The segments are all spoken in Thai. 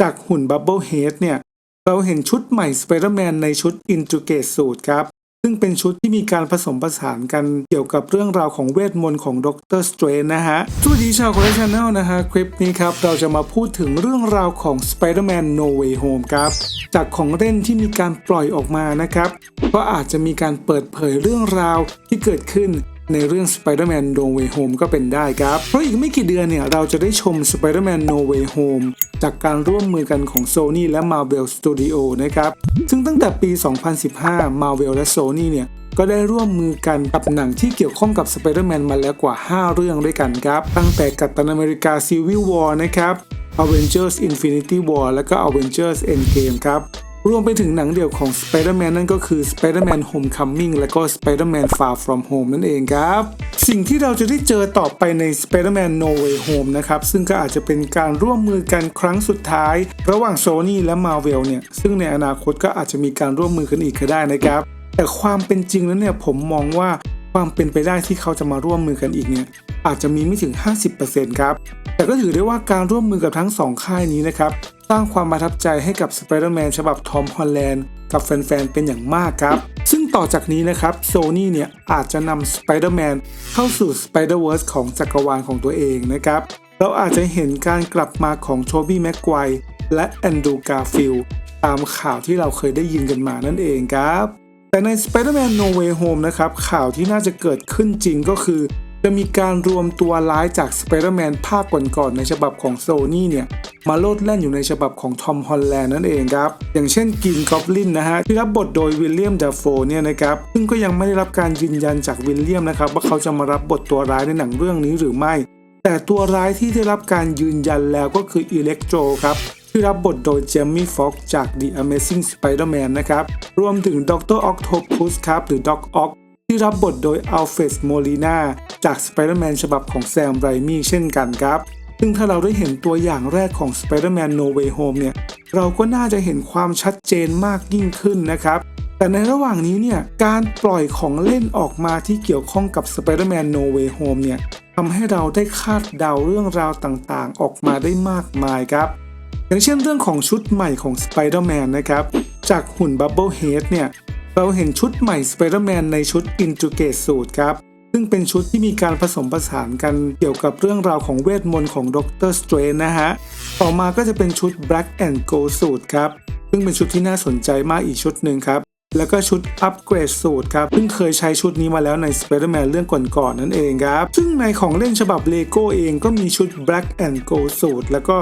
จากหุ่นบับเบิลเฮดเนี่ย เราเห็นชุดใหม่สไปเดอร์แมนในชุดอินทูเกตสูตรครับ ซึ่งเป็นชุดที่มีการผสมผสานกันเกี่ยวกับเรื่องราวของเวทมนต์ของด็อกเตอร์สเตรนนะฮะสวัสดีชาวคอลเลคชันแนลนะฮะ คลิปนี้ครับ เราจะมาพูดถึงเรื่องราวของ Spider-Man No Way Home ครับ จากของเล่นที่มีการปล่อยออกมานะครับก็อาจจะมีการเปิดเผยเรื่องราวที่เกิดขึ้นในเรื่อง Spider-Man No Way Home ก็เป็นได้ครับ เพราะอีกไม่กี่เดือนเนี่ย เราจะได้ชม Spider-Man No Way Home จากการร่วมมือกันของ Sony และ Marvel Studio นะครับ ซึ่งตั้งแต่ปี 2015 Marvel และ Sony เนี่ยก็ได้ร่วมมือกันกับหนังที่เกี่ยวข้องกับ Spider-Man มาแล้วกว่า 5 เรื่องด้วยกันครับ ตั้งแต่กัปตันอเมริกา Civil War นะครับ Avengers Infinity War และก็ Avengers Endgame ครับ รวมไปถึงหนังเดี่ยวของ Spider-Man นั่นก็คือ Spider-Man Homecoming และก็ Spider-Man Far From Home นั่นเองครับ สิ่งที่เราจะได้เจอต่อไปใน Spider-Man No Way Home นะครับ ซึ่งก็อาจจะเป็นการร่วมมือกันครั้งสุดท้าย ระหว่าง Sony และ Marvel เนี่ย ซึ่งในอนาคตก็อาจจะมีการร่วมมือกันอีกก็ได้นะครับ แต่ความเป็นจริงแล้วเนี่ยผมมองว่าความเป็นไปได้ที่เขาจะมาร่วมมือกันอีกเนี่ยอาจจะมีไม่ถึง 50%ครับแต่ก็ถือได้ว่าการร่วมมือกับทั้งสองค่ายนี้นะครับ สร้างความประทับใจให้กับ Spider-Man ฉบับทอมฮอลแลนด์กับแฟนๆ เป็นอย่างมากครับ ซึ่งต่อจากนี้นะครับ Sony เนี่ยอาจจะนำ Spider-Man เข้าสู่ Spider-Verse ของจักรวาลของตัวเองนะครับ เราอาจจะเห็นการกลับมาของโ o บี้แม็กไกวและแอนดรูกาฟิลตามข่าวที่เราเคยได้ยินกันมานั่นเองครับ แต่ใน Spider-Man No Way Home นะครับข่าวที่น่าจะเกิดขึ้นจริงก็คือ จะมีการรวมตัวร้ายจาก Spider-Man ภาคก่อนๆในฉบับของ Sony เนี่ย มาโลดแล่นอยู่ในฉบับของทอมฮอลแลนด์นั่นเองครับ อย่างเช่นกินกอบลินนะฮะที่รับบทโดยวิลเลียมเดฟโฟเนี่ยนะครับซึ่งก็ยังไม่ได้รับการยืนยันจากวิลเลียมนะครับว่าเขาจะมารับบทตัวร้ายในหนังเรื่องนี้หรือไม่ แต่ตัวร้ายที่ได้รับการยืนยันแล้วก็คืออิเล็กโทรครับที่รับบทโดยเจมี่ฟ็อกจาก The Amazing Spider-Man นะครับรวมถึงด็อกเตอร์อ c t o p u s ครับหรือด็อกออกที่รับบทโดยอัลเฟสโมลีนาจาก Spider-Man ฉบับของแซมไรมี่เช่นกันครับ ซึ่งถ้าเราได้เห็นตัวอย่างแรกของ Spider-Man No Way Home เนี่ย เราก็น่าจะเห็นความชัดเจนมากยิ่งขึ้นนะครับ แต่ในระหว่างนี้เนี่ย การปล่อยของเล่นออกมาที่เกี่ยวข้องกับ Spider-Man No Way Home เนี่ยทำให้เราได้คาดเดาเรื่องราวต่างๆ ออกมาได้มากมายครับ อย่างเช่นเรื่องของชุดใหม่ของ Spider-Man นะครับ จากหุ่น Bubble Head เนี่ย เราเห็นชุดใหม่ Spider-Man ในชุด Intricate Suit ครับ ซึ่งเป็นชุดที่มีการผสมผสานกันเกี่ยวกับเรื่องราวของเวทมนต์ของด็อกเตอร์สเตรนนะฮะ ต่อมาก็จะเป็นชุด Black and Gold Suit ครับ ซึ่งเป็นชุดที่น่าสนใจมากอีกชุดหนึ่งครับ แล้วก็ชุด Upgrade Suit ครับ ซึ่งเคยใช้ชุดนี้มาแล้วใน Spider-Man เรื่องก่อนๆนั่นเองครับ ซึ่งในของเล่นฉบับ Lego เองก็มีชุด Black and Gold Suit แล้วก็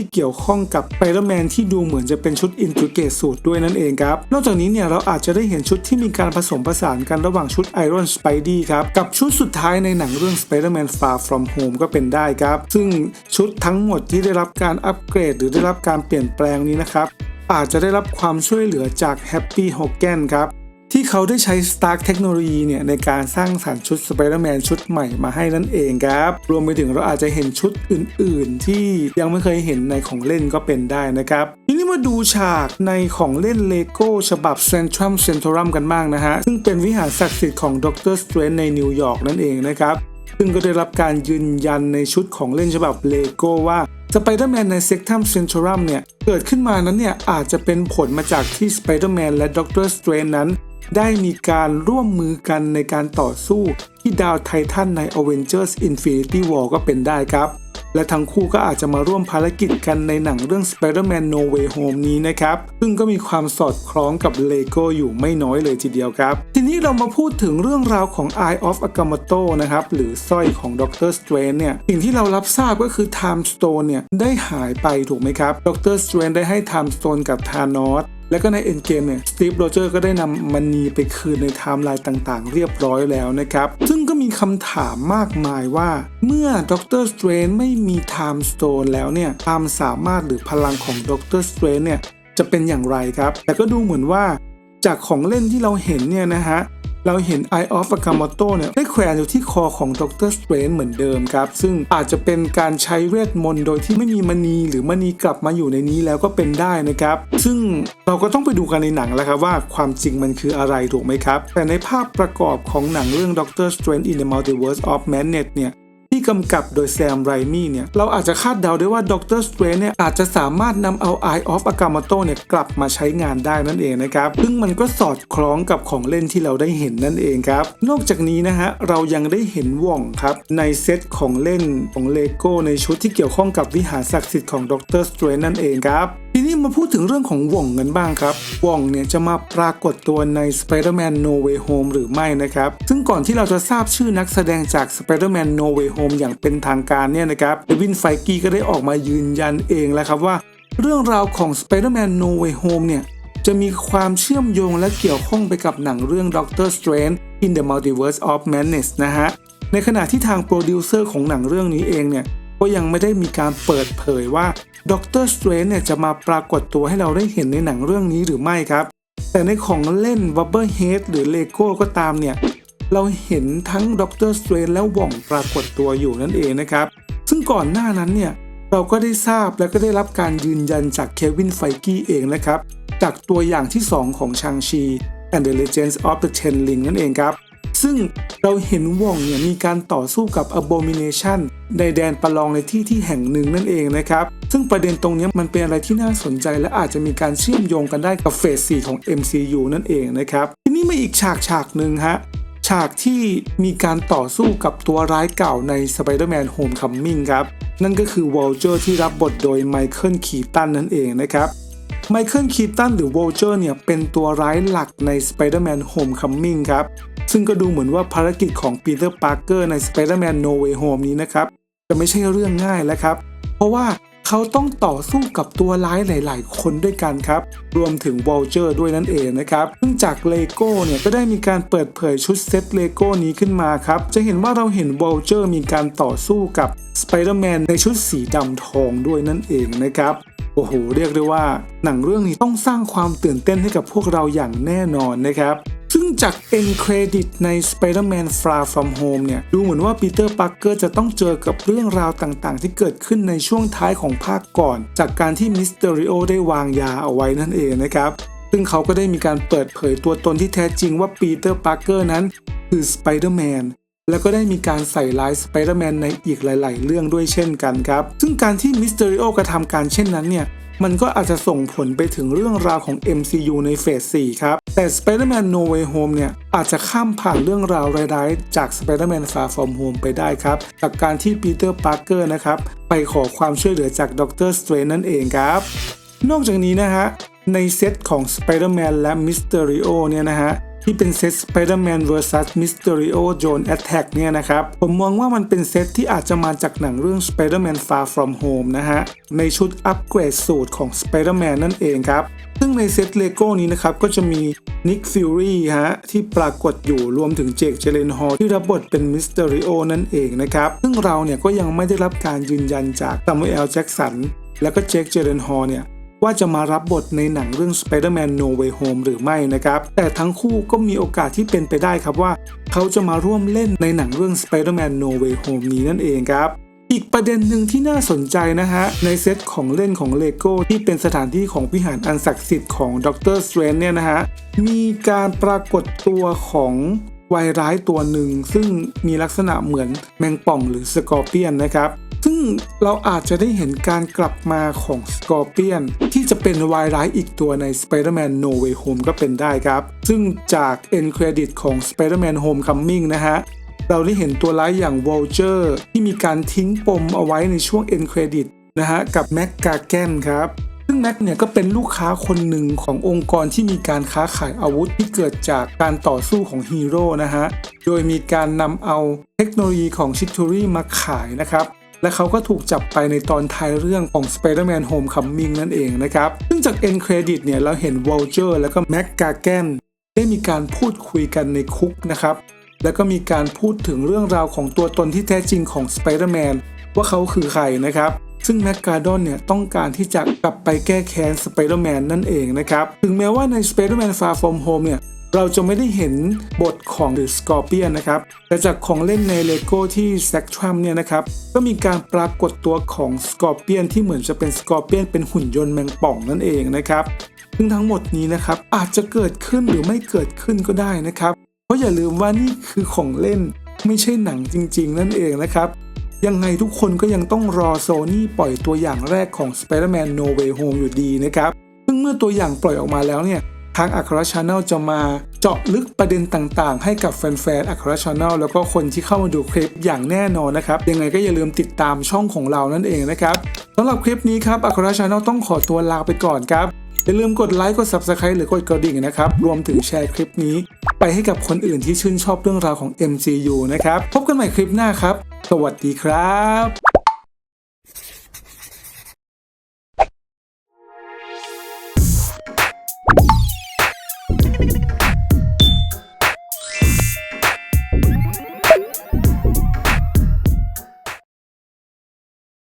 ที่เกี่ยวข้องกับไ i เ e อร์แมนที่ดูเหมือนจะเป็นชุดอินทิเกตสูตรด้วยนั่นเองครับ นอกจากนี้เนี่ยเราอาจจะได้เห็นชุดที่มีการผสมผสานกันระหว่างชุดไอรอนสไปดี้ครับ กับชุดสุดท้ายในหนังเรื่อง Spider-Man Far From Home ก็เป็นได้ครับ ซึ่งชุดทั้งหมดที่ได้รับการอัปเกรด หรือได้รับการเปลี่ยนแปลงนี้นะครับอาจจะได้รับความช่วยเหลือจาก Happy Hogan ครับ ที่เขาได้ใช้ Stark เทคโนโลยีเนี่ยในการสร้างสรรค์ชุด Spider-Man ชุดใหม่มาให้นั่นเองครับ รวมไปถึงเราอาจจะเห็นชุดอื่น ๆ ที่ยังไม่เคยเห็นในของเล่นก็เป็นได้นะครับ ทีนี้มาดูฉากในของเล่นเลโก้ฉบับ Centrum Centrum กันบ้างนะฮะ ซึ่งเป็นวิหารศักดิ์สิทธิ์ของ Doctor Strange ในนิวยอร์กนั่นเองนะครับ ซึ่งก็ได้รับการยืนยันในชุดของเล่นฉบับเลโก้ว่า Spider-Man ใน Sectum Centrum เนี่ย เกิดขึ้นมานั้นเนี่ย อาจจะเป็นผลมาจากที่ Spider-Man และ Doctor Strange นั้น ได้มีการร่วมมือกันในการต่อสู้ที่ดาวไททันใน Avengers Infinity War ก็เป็นได้ครับ และทั้งคู่ก็อาจจะมาร่วมภารกิจกันในหนังเรื่อง Spider-Man No Way Home นี้นะครับ ซึ่งก็มีความสอดคล้องกับ Lego อยู่ไม่น้อยเลยทีเดียวครับ ทีนี้เรามาพูดถึงเรื่องราวของ Eye of Agamotto นะครับ หรือสร้อยของ Doctor Strange เนี่ย สิ่งที่เรารับทราบก็คือ Time Stone เนี่ยได้หายไปถูกไหมครับ Doctor Strange ได้ให้ Time Stone กับ Thanos แล้วก็ในเอ็นเกมเนี่ยสตีฟโรเจอร์ก็ได้นำมันนีไปคืนในไทม์ไลน์ต่างๆ เรียบร้อยแล้วนะครับ ซึ่งก็มีคำถามมากมายว่า เมื่อด็อกเตอร์สเตรนไม่มีไทม์สโตนแล้วเนี่ยความสามารถหรือพลังของด็อกเตอร์สเตรนเนี่ยจะเป็นอย่างไรครับ แต่ก็ดูเหมือนว่าจากของเล่นที่เราเห็นเนี่ยนะฮะ เราเห็น Eye of Agamotto เนี่ยได้แขวนอยู่ที่คอของดรสเตรนเหมือนเดิมครับ ซึ่งอาจจะเป็นการใช้เวทมนต์โดยที่ไม่มีมณีหรือมณีกลับมาอยู่ในนี้แล้วก็เป็นได้นะครับ ซึ่งเราก็ต้องไปดูกันในหนังแล้วครับว่าความจริงมันคืออะไรถูกไหมครับ แต่ในภาพประกอบของหนังเรื่อง Doctor Strange in the Multiverse of Madness เนี่ย ที่กำกับโดยแซมไรมี่เนี่ยเราอาจจะคาดเดาได้ว่าด็อกเตอร์สเตรนเนี่ยอาจจะสามารถนำเอา Eye of Agamotto เนี่ยกลับมาใช้งานได้นั่นเองนะครับซึ่งมันก็สอดคล้องกับของเล่นที่เราได้เห็นนั่นเองครับนอกจากนี้นะฮะเรายังได้เห็นว่องครับในเซตของเล่นของเลโก้ในชุดที่เกี่ยวข้องกับวิหารศักดิ์สิทธิ์ของด็อกเตอร์สเตรนนั่นเองครับ นี้มาพูดถึงเรื่องของว่องกันบ้างครับว่องเนี่ยจะมาปรากฏตัวใน Spider-Man No Way Home หรือไม่นะครับ ซึ่งก่อนที่เราจะทราบชื่อนักแสดงจาก Spider-Man No Way Home อย่างเป็นทางการเนี่ยนะครับเดวินไฟกี้ก็ได้ออกมายืนยันเองแล้วครับว่า เรื่องราวของ Spider-Man No Way Home เนี่ยจะมีความเชื่อมโยงและเกี่ยวข้องไปกับหนังเรื่อง Doctor Strange in the Multiverse of Madness นะฮะในขณะที่ทางโปรดิวเซอร์ของหนังเรื่องนี้เองเนี่ย ก็ยังไม่ได้มีการเปิดเผยว่าด็อกเตอร์สเตรนเนี่ยจะมาปรากฏตัวให้เราได้เห็นในหนังเรื่องนี้หรือไม่ครับ แต่ในของเล่น w ับเบิลเฮดหรือเลโก้ก็ตามเนี่ย เราเห็นทั้งด็อกเตอร์สเตรนและว่องปรากฏตัวอยู่นั่นเองนะครับ ซึ่งก่อนหน้านั้นเนี่ยเราก็ได้ทราบและก็ได้รับการยืนยันจากเควินไฟกี้เองนะครับ จากตัวอย่างที่ 2 ของชางชี and the Legends of the Ten Ring นั่นเองครับ ซึ่งเราเห็นว่องเนี่ยมีการต่อสู้กับ Abomination ในแดนประลองในที่ที่แห่งหนึ่งนั่นเองนะครับ ซึ่งประเด็นตรงนี้มันเป็นอะไรที่น่าสนใจและอาจจะมีการเชื่อมโยงกันได้กับเฟส 4 ของ MCU นั่นเองนะครับ ทีนี้มาอีกฉากฉากหนึ่งฮะฉากที่มีการต่อสู้กับตัวร้ายเก่าใน Spider-Man Homecoming ครับ นั่นก็คือ Vulture ที่รับบทโดยไมเคิลคีตันนั่นเองนะครับไมเคิลคีตันหรือ Vulture เนี่ยเป็นตัวร้ายหลักใน Spider-Man Homecoming ครับ ซึ่งก็ดูเหมือนว่าภารกิจของ Peter Parker ใน Spider-Man No Way Home นี้นะครับ จะไม่ใช่เรื่องง่ายแล้วครับ เพราะว่าเขาต้องต่อสู้กับตัวร้ายหลาย ๆ คนด้วยกันครับ รวมถึง Vulture ด้วยนั่นเองนะครับซึ่งจากเลโก้เนี่ยก็ได้มีการเปิดเผยชุดเซตเลโก้นี้ขึ้นมาครับ จะเห็นว่าเราเห็น Vulture มีการต่อสู้กับ Spider-Man ในชุดสีดำทองด้วยนั่นเองนะครับโอ้โห เรียกได้ว่าหนังเรื่องนี้ต้องสร้างความตื่นเต้นให้กับพวกเราอย่างแน่นอนนะครับ จาก end credit ใน Spider-Man Far From Home เนี่ย ดูเหมือนว่าปีเตอร์ปาร์เกอร์จะต้องเจอกับเรื่องราวต่างๆ ที่เกิดขึ้นในช่วงท้ายของภาคก่อน จากการที่มิสเตอริโอได้วางยาเอาไว้นั่นเองนะครับ ซึ่งเขาก็ได้มีการเปิดเผยตัวตนที่แท้จริงว่าปีเตอร์ปาร์เกอร์นั้นคือสไปเดอร์แมน แล้วก็ได้มีการใส่ร้ายสไปเดอร์แมนในอีกหลาย ๆ เรื่องด้วยเช่นกันครับ ซึ่งการที่มิสเตอริโอกระทำการเช่นนั้นเนี่ยมันก็อาจจะส่งผลไปถึงเรื่องราวของ MCU ในเฟส 4 ครับ แต่ Spider-Man No Way Home เนี่ย อาจจะข้ามผ่านเรื่องราวร้ายๆ จาก Spider-Man Far From Home ไปได้ครับ จากการที่ปีเตอร์ปาร์เกอร์นะครับ ไปขอความช่วยเหลือจากด็อกเตอร์สเตรนนั่นเองครับ นอกจากนี้นะฮะ ในเซตของ Spider-Man และ Mysterio เนี่ยนะฮะ ที่เป็นเซต Spider-Man vs Mysterio Drone Attack เนี่ยนะครับ ผมมองว่ามันเป็นเซตที่อาจจะมาจากหนังเรื่อง Spider-Man Far From Home นะฮะ ในชุดอัปเกรดสูตรของ Spider-Man นั่นเองครับ ซึ่งในเซตเลโก้นี้นะครับ ก็จะมี Nick Fury ฮะ ที่ปรากฏอยู่รวมถึงเจคเจเลนฮอลที่รับบทเป็น Mysterio นั่นเองนะครับ ซึ่งเราเนี่ยก็ยังไม่ได้รับการยืนยันจาก Samuel Jackson แล้วก็เจคเจเลนฮอลเนี่ย ว่าจะมารับบทในหนังเรื่อง Spider-Man No Way Home หรือไม่นะครับ แต่ทั้งคู่ก็มีโอกาสที่เป็นไปได้ครับว่า เขาจะมาร่วมเล่นในหนังเรื่อง Spider-Man No Way Home นี้นั่นเองครับอีกประเด็นหนึ่งที่น่าสนใจนะฮะ ในเซตของเล่นของเลโก้ที่เป็นสถานที่ของวิหารอันศักดิ์สิทธิ์ของด็อกเตอร์สเตรนเนี่ยนะฮะ มีการปรากฏตัวของไวร้ายตัวหนึ่ง ซึ่งมีลักษณะเหมือนแมงป่องหรือสกอร์เปียนนะครับ ซึ่งเราอาจจะได้เห็นการกลับมาของสกอร์เปียนที่จะเป็นวายร้ายอีกตัวใน Spider-Man No Way Home ก็เป็นได้ครับ ซึ่งจาก End Credit ของ Spider-Man Homecoming นะฮะเราได้เห็นตัวร้ายอย่าง Vulture ที่มีการทิ้งปมเอาไว้ในช่วง End Credit นะฮะกับแม็กกาแกนครับซึ่งแม็กเนี่ยก็เป็นลูกค้าคนหนึ่งขององค์กรที่มีการค้าขายอาวุธที่เกิดจากการต่อสู้ของฮีโร่นะฮะโดยมีการนำเอาเทคโนโลยีของชิ t ูรี่มาขายนะครับ และเขาก็ถูกจับไปในตอนท้ายเรื่องของ Spider-Man Homecoming นั่นเองนะครับ ซึ่งจาก End Credit เนี่ยเราเห็น Vulture แล้วก็ Mac g a g a n ได้มีการพูดคุยกันในคุกนะครับ แล้วก็มีการพูดถึงเรื่องราวของตัวตนที่แท้จริงของ Spider-Man ว่าเขาคือใครนะครับซึ่งแม g กาดอนเนี่ยต้องการที่จะกลับไปแก้แค้น Spider-Man นั่นเองนะครับ ถึงแม้ว่าใน Spider-Man Far From Home เนี่ย เราจะไม่ได้เห็นบทของ The Scorpion นะครับแต่จากของเล่นใน LEGO ที่ s a c t r u m เนี่ยนะครับก็มีการปรากฏตัวของ Scorpion ที่เหมือนจะเป็น Scorpion เป็นหุ่นยนต์แมงป่องนั่นเองนะครับซึ่งทั้งหมดนี้นะครับอาจจะเกิดขึ้นหรือไม่เกิดขึ้นก็ได้นะครับ เพราะอย่าลืมว่านี่คือของเล่นไม่ใช่หนังจริง ๆ นั่นเองนะครับยังไงทุกคนก็ยังต้องรอโซนี่ปล่อยตัวอย่างแรกของ Spider-Man No Way Home อยู่ดีนะครับ ซึ่งเมื่อตัวอย่างปล่อยออกมาแล้วเนี่ย ทางอัครชาแนลจะมาเจาะลึกประเด็นต่างๆ ให้กับแฟนๆอัครชาแนลแล้วก็คนที่เข้ามาดูคลิปอย่างแน่นอนนะครับ ยังไงก็อย่าลืมติดตามช่องของเรานั่นเองนะครับสำหรับคลิปนี้ครับอัครชาแนลต้องขอตัวลาไปก่อนครับอย่าลืมกดไลค์กด Subscribe หรือกดกระดิ่งนะครับ รวมถึงแชร์คลิปนี้ ไปให้กับคนอื่นที่ชื่นชอบเรื่องราวของ MCU นะครับ พบกันใหม่คลิปหน้าครับ สวัสดีครับ